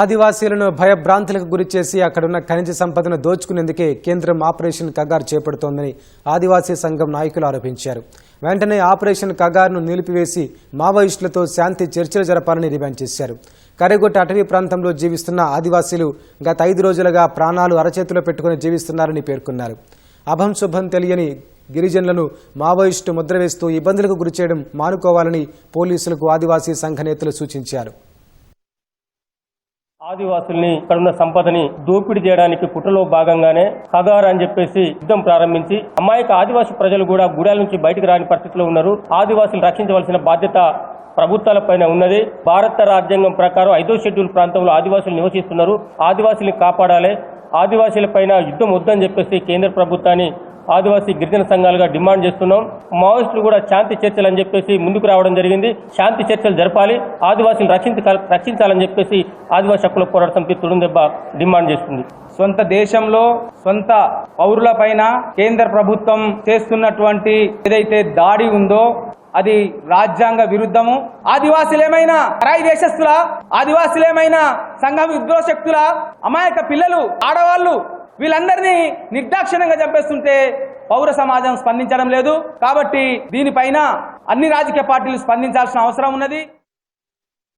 ఆదివాసీలను భయభ్రాంతులకు గురి చేసి అక్కడున్న ఖనిజ సంపదను దోచుకునేందుకే కేంద్రం ఆపరేషన్ కగార్ చేపడుతోందని ఆదివాసీ సంఘం నాయకులు ఆరోపించారు. వెంటనే ఆపరేషన్ కగార్ను నిలిపివేసి మావోయిస్టులతో శాంతి చర్చలు జరపాలని డిమాండ్ చేశారు. కరెగొట్ట అటవీ ప్రాంతంలో జీవిస్తున్న ఆదివాసీలు గత ఐదు రోజులుగా ప్రాణాలు అరచేతిలో పెట్టుకుని జీవిస్తున్నారని పేర్కొన్నారు. అభం శుభం తెలియని గిరిజనులను మావోయిస్టు ముద్ర వేస్తూ ఇబ్బందులకు గురిచేయడం మానుకోవాలని పోలీసులకు ఆదివాసీ సంఘ నేతలు సూచించారు. ఆదివాసుల్ని ఇక్కడ ఉన్న సంపదని దోపిడీ చేయడానికి కుట్రలో భాగంగానే కగార్ అని చెప్పేసి యుద్ధం ప్రారంభించి అమాయక ఆదివాసీ ప్రజలు కూడా గుడాల నుంచి బయటకు రాని పరిస్థితిలో ఉన్నారు. ఆదివాసులు రక్షించవలసిన బాధ్యత ప్రభుత్వాలపైన ఉన్నది. భారత రాజ్యాంగం ప్రకారం ఐదో షెడ్యూల్ ప్రాంతంలో ఆదివాసులు నివసిస్తున్నారు. ఆదివాసుల్ని కాపాడాలి. ఆదివాసీలపైన యుద్ధం వద్దని చెప్పేసి కేంద్ర ప్రభుత్వాన్ని ఆదివాసీ గిరిజన సంఘాలుగా డిమాండ్ చేస్తున్నాం. మావోయిస్టులు కూడా శాంతి చర్చలు అని చెప్పేసి ముందుకు రావడం జరిగింది. శాంతి చర్చలు జరపాలి. ఆదివాసీలు రక్షించ రక్షించాలని చెప్పేసి ఆదివాసీ హక్కుల పోరాట సమితి తుడుందెబ్బ డిమాండ్ చేస్తుంది. సొంత దేశంలో సొంత పౌరుల పైన కేంద్ర ప్రభుత్వం చేస్తున్నటువంటి ఏదైతే దాడి ఉందో అది రాజ్యాంగ విరుద్ధము. ఆదివాసులేమైనా పరాయి దేశస్తుల ఆదివాసులేమైనా సంఘ విద్రోహ శక్తుల? అమాయక పిల్లలు ఆడవాళ్ళు వీళ్ళందరినీ నిర్దాక్షిణ్యంగా చంపేస్తుంటే పౌర సమాజం స్పందించడం లేదు. కాబట్టి దీనిపైన అన్ని రాజకీయ పార్టీలు స్పందించాల్సిన అవసరం ఉన్నది.